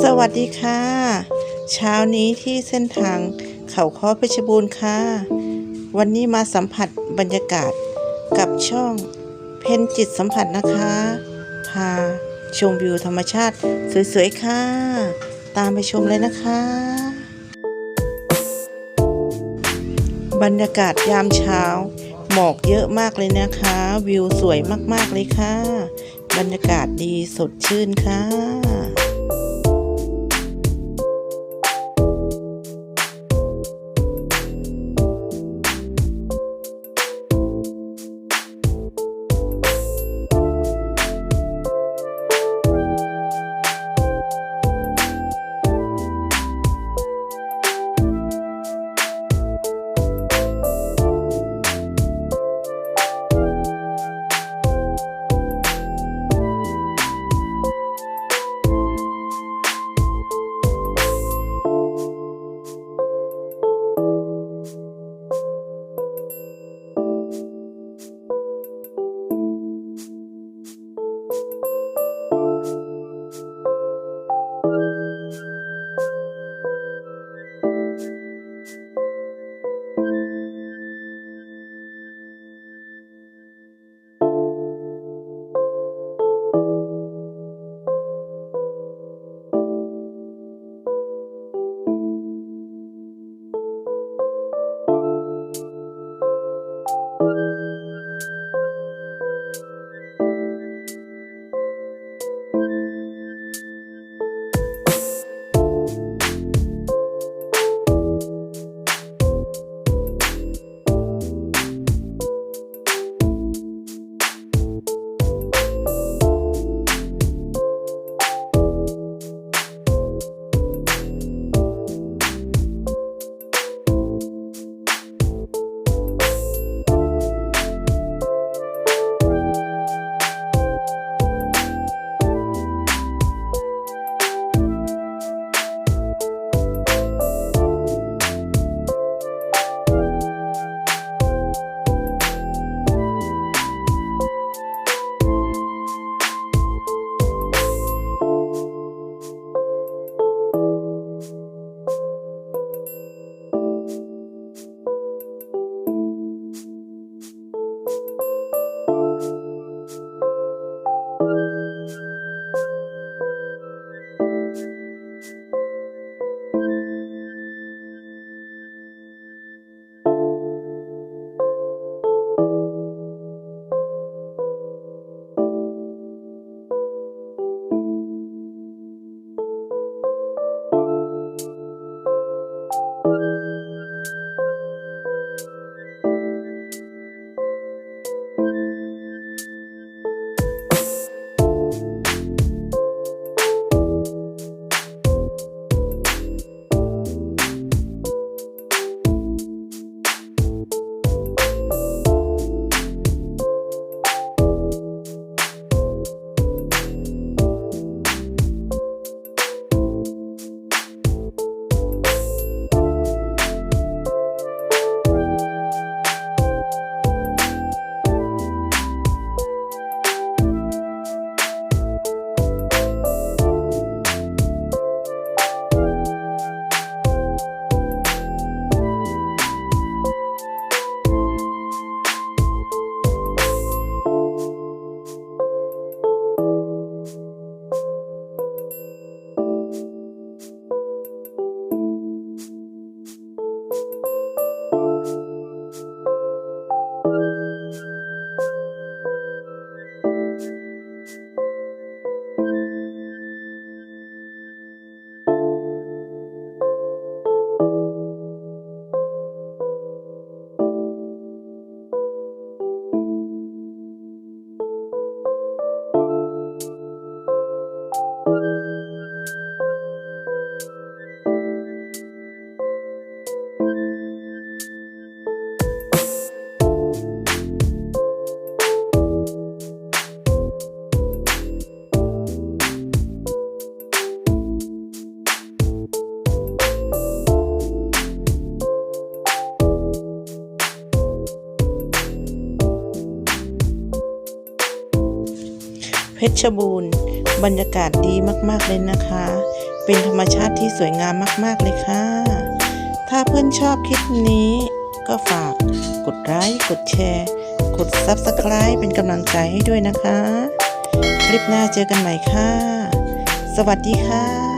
สวัสดีค่ะ เช้านี้ที่เส้นทางเขาค้อเพชรบูรณ์ค่ะ วันนี้มาสัมผัสบรรยากาศกับช่องเพนจิตสัมผัสนะคะ พาชมวิวธรรมชาติสวยๆค่ะ ตามไปชมเลยนะคะ บรรยากาศยามเช้า หมอกเยอะมากเลยนะคะ วิวสวยมากๆเลยค่ะ บรรยากาศดีสดชื่นค่ะ ชรบูรณ์ บรรยากาศดีมากๆเลยนะคะ เป็นธรรมชาติที่สวยงามมากๆเลยค่ะ ถ้าเพื่อนชอบคลิปนี้ ก็ฝากกดไลค์กดแชร์ กด Subscribe เป็นกำลังใจให้ด้วยนะคะ คลิปหน้าเจอกันใหม่ค่ะ สวัสดีค่ะ